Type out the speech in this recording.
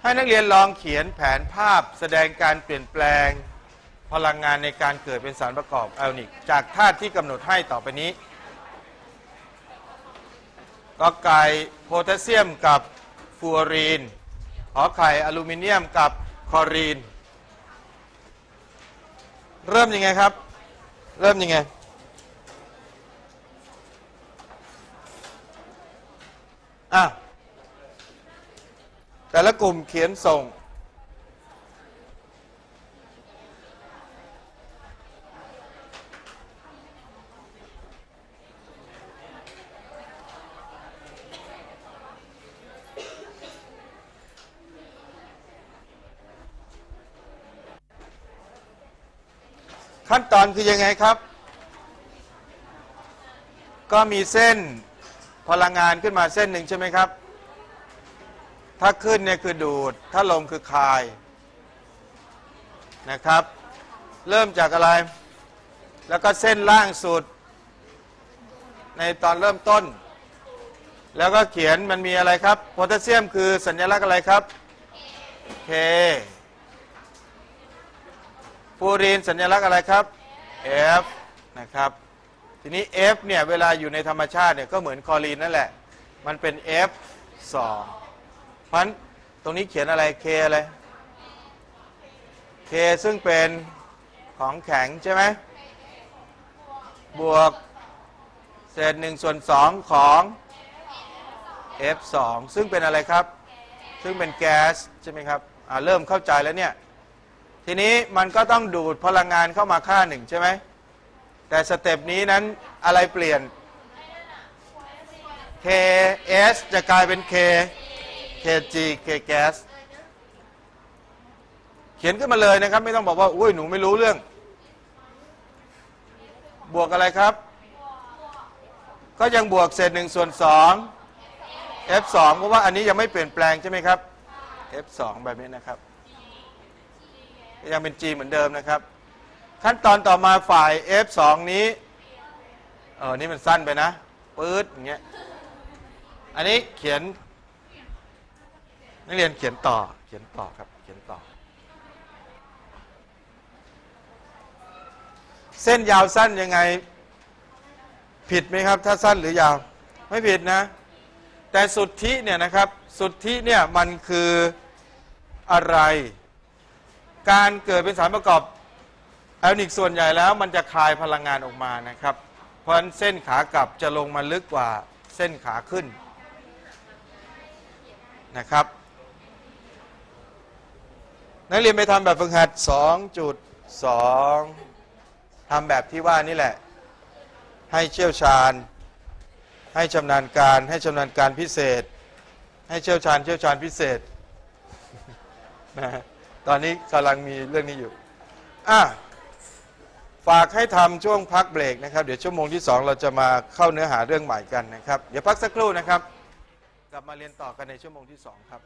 ให้นักเรียนลองเขียนแผนภาพแสดงการเปลี่ยนแปลงพลังงานในการเกิดเป็นสารประกอบไอออนิก จากธาตุที่กำหนดให้ต่อไปนี้กอไก่โพแทสเซียมกับฟลูออรีน ขอไข่อลูมิเนียมกับคลอรีน เริ่มยังไงครับ เริ่มยังไง อะแต่ละกลุ่มเขียนส่ง ขั้นตอนคือยังไงครับ ก็มีเส้น พลังงานขึ้นมาเส้นหนึ่งใช่ไหมครับ ถ้าขึ้นเนี่ยคือดูด ถ้าลงคือคายนะครับ เริ่มจากอะไร แล้วก็เส้นล่างสุด ในตอนเริ่มต้น แล้วก็เขียนมันมีอะไรครับ โพแทสเซียมคือสัญลักษณ์อะไรครับ K ฟูรีนสัญลักษณ์อะไรครับ F นะครับ ทีนี้ F เนี่ยเวลาอยู่ในธรรมชาติเนี่ยก็เหมือนคลอรีนนั่นแหละ มันเป็น F 2เพราะฉะนั้นตรงนี้เขียนอะไร K อะไร K ซึ่งเป็นของแข็งใช่ไหมบวกเศษหนึ่งส่วนสองของ F 2ซึ่งเป็นอะไรครับ ซึ่งเป็นแก๊สใช่ไหมครับอ่าเริ่มเข้าใจแล้วเนี่ย ทีนี้มันก็ต้องดูดพลังงานเข้ามาค่าหนึ่งใช่ไหม แต่สเต็ปนี้นั้นอะไรเปลี่ยน KS จะกลายเป็น K KG K gas เขียนขึ้นมาเลยนะครับ ไม่ต้องบอกว่าอุ้ยหนูไม่รู้เรื่อง บวกอะไรครับ ก็ยังบวกเศษหนึ่งส่วนสอง F2 เพราะว่าอันนี้ยังไม่เปลี่ยนแปลงใช่ไหมครับ F2 แบบนี้นะครับ ยังเป็น G เหมือนเดิมนะครับ ขั้นตอนต่อมาฝ่าย F2 นี้ เออนี่มันสั้นไปนะปื๊ดอย่างเงี้ย อันนี้เขียน นักเรียนเขียนต่อ เขียนต่อครับ เขียนต่อ เส้นยาวสั้นยังไง ผิดไหมครับ ถ้าสั้นหรือยาว ไม่ผิดนะ แต่สุทธิเนี่ยนะครับ สุทธิเนี่ยมันคืออะไร การเกิดเป็นสารประกอบ แอลนิกส่วนใหญ่แล้วมันจะคายพลังงานออกมานะครับ เพราะฉะนั้นเส้นขากลับจะลงมาลึกกว่าเส้นขาขึ้นนะครับ นักเรียนไปทำแบบฝึกหัด 2.2ทำแบบที่ว่านี่แหละ ให้เชี่ยวชาญ ให้ชำนาญการ ให้ชำนาญการพิเศษ ให้เชี่ยวชาญเชี่ยวชาญพิเศษนะตอนนี้กำลังมีเรื่องนี้อยู่อะ ฝากให้ทำช่วงพักเบรกนะครับ เดี๋ยวชั่วโมงที่ 2 เราจะมาเข้าเนื้อหาเรื่องใหม่กันนะครับ เดี๋ยวพักสักครู่นะครับ กลับมาเรียนต่อกันในชั่วโมงที่ 2 ครับ